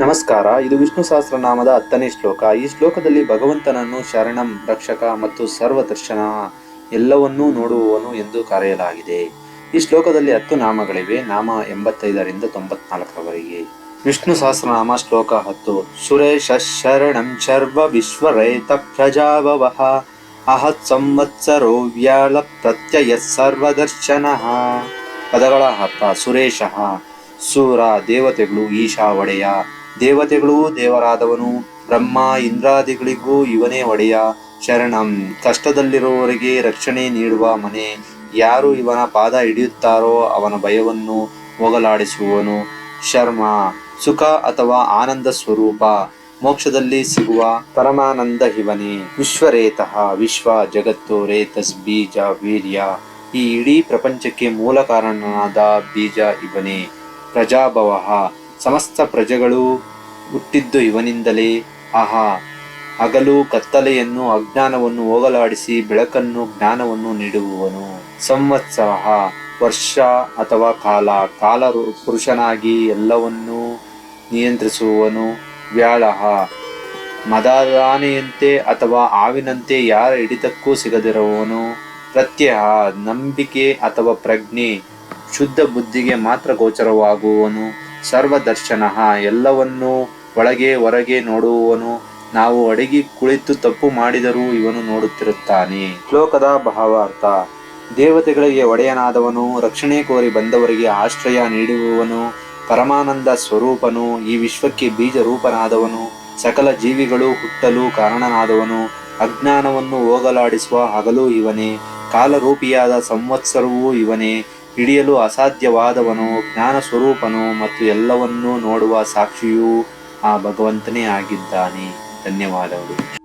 ನಮಸ್ಕಾರ, ಇದು ವಿಷ್ಣು ಸಹಸ್ರನಾಮದ ಹತ್ತನೇ ಶ್ಲೋಕ. ಈ ಶ್ಲೋಕದಲ್ಲಿ ಭಗವಂತನನ್ನು ಶರಣಂ, ರಕ್ಷಕ ಮತ್ತು ಸರ್ವದರ್ಶನ ಎಲ್ಲವನ್ನೂ ನೋಡುವವನು ಎಂದು ಕರೆಯಲಾಗಿದೆ. ಈ ಶ್ಲೋಕದಲ್ಲಿ ಹತ್ತು ನಾಮಗಳಿವೆ. ನಾಮ ಎಂಬತ್ತೈದರಿಂದ ತೊಂಬತ್ನಾಲ್ಕರವರೆಗೆ. ವಿಷ್ಣು ಸಹಸ್ರನಾಮ ಶ್ಲೋಕ ಹತ್ತು. ಸುರೇಶ ಶರಣಂ ಶರ್ವ ವಿಶ್ವರೈತ ಪ್ರಜಾಭವಃ. ಅಹತ್ ಸಂವತ್ಸರೋ ವ್ಯಾಳ ಪ್ರತ್ಯಯ ಸರ್ವದರ್ಶನ. ಪದಗಳ ಅರ್ಥ ಸುರೇಶ. ಸೂರ ದೇವತೆಗಳು ಈಶಾ ಒಡೆಯ ದೇವತೆಗಳು ದೇವರಾದವನು. ಬ್ರಹ್ಮ ಇಂದ್ರಾದಿಗಳಿಗೂ ಇವನೇ ಒಡೆಯ. ಶರಣಂ. ಕಷ್ಟದಲ್ಲಿರುವವರಿಗೆ ರಕ್ಷಣೆ ನೀಡುವ ಮನೆ. ಯಾರು ಇವನ ಪಾದ ಹಿಡಿಯುತ್ತಾರೋ ಅವನ ಭಯವನ್ನು ಹೋಗಲಾಡಿಸುವವನು. ಶರ್ಮ. ಸುಖ ಅಥವಾ ಆನಂದ ಸ್ವರೂಪ. ಮೋಕ್ಷದಲ್ಲಿ ಸಿಗುವ ಪರಮಾನಂದ ಇವನೇ. ವಿಶ್ವರೇತಃ. ವಿಶ್ವ ಜಗತ್ತು ರೇತಸ್ ಬೀಜ ವೀರ್ಯ. ಈ ಇಡೀ ಪ್ರಪಂಚಕ್ಕೆ ಮೂಲ ಕಾರಣನಾದ ಬೀಜ ಇವನೇ. ಪ್ರಜಾಭವ. ಸಮಸ್ತ ಪ್ರಜೆಗಳು ಹುಟ್ಟಿದ್ದು ಇವನಿಂದಲೇ. ಆಹಾ, ಹಗಲು ಕತ್ತಲೆಯನ್ನು, ಅಜ್ಞಾನವನ್ನು ಹೋಗಲಾಡಿಸಿ ಬೆಳಕನ್ನು ಜ್ಞಾನವನ್ನು ನೀಡುವವನು. ಸಂವತ್ಸರ ವರ್ಷ ಅಥವಾ ಕಾಲ ಕಾಲ ಪುರುಷನಾಗಿ ಎಲ್ಲವನ್ನೂ ನಿಯಂತ್ರಿಸುವವನು ವ್ಯಾಳಃ ಮದಾದಾನೆಯಂತೆ ಅಥವಾ ಹಾವಿನಂತೆ ಯಾರ ಹಿಡಿತಕ್ಕೂ ಸಿಗದಿರುವವನು ಪ್ರತ್ಯಯ ನಂಬಿಕೆ ಅಥವಾ ಪ್ರಜ್ಞೆ, ಶುದ್ಧ ಬುದ್ಧಿಗೆ ಮಾತ್ರ ಗೋಚರವಾಗುವವನು. ಸರ್ವದರ್ಶನ, ಎಲ್ಲವನ್ನೂ ಒಳಗೆ ಹೊರಗೆ ನೋಡುವವನು, ನಾವು ಅಡಗಿ ಕುಳಿತು ತಪ್ಪು ಮಾಡಿದರೂ ಇವನು ನೋಡುತ್ತಿರುತ್ತಾನೆ. ಶ್ಲೋಕದ ಭಾವಾರ್ಥ, ದೇವತೆಗಳಿಗೆ ಒಡೆಯನಾದವನು, ರಕ್ಷಣೆ ಕೋರಿ ಬಂದವರಿಗೆ ಆಶ್ರಯ ನೀಡುವವನು, ಪರಮಾನಂದ ಸ್ವರೂಪನು, ಈ ವಿಶ್ವಕ್ಕೆ ಬೀಜ ರೂಪನಾದವನು ಸಕಲ ಜೀವಿಗಳು ಹುಟ್ಟಲು ಕಾರಣನಾದವನು, ಅಜ್ಞಾನವನ್ನು ಹೋಗಲಾಡಿಸುವ ಹಗಲು ಇವನೇ, ಕಾಲರೂಪಿಯಾದ ಸಂವತ್ಸರವೂ ಇವನೇ ಹಿಡಿಯಲು ಅಸಾಧ್ಯವಾದವನು ಜ್ಞಾನ ಸ್ವರೂಪನು ಮತ್ತು ಎಲ್ಲವನ್ನೂ ನೋಡುವ ಸಾಕ್ಷಿಯೂ ಆ ಭಗವಂತನೇ ಆಗಿದ್ದಾನೆ. ಧನ್ಯವಾದಗಳು.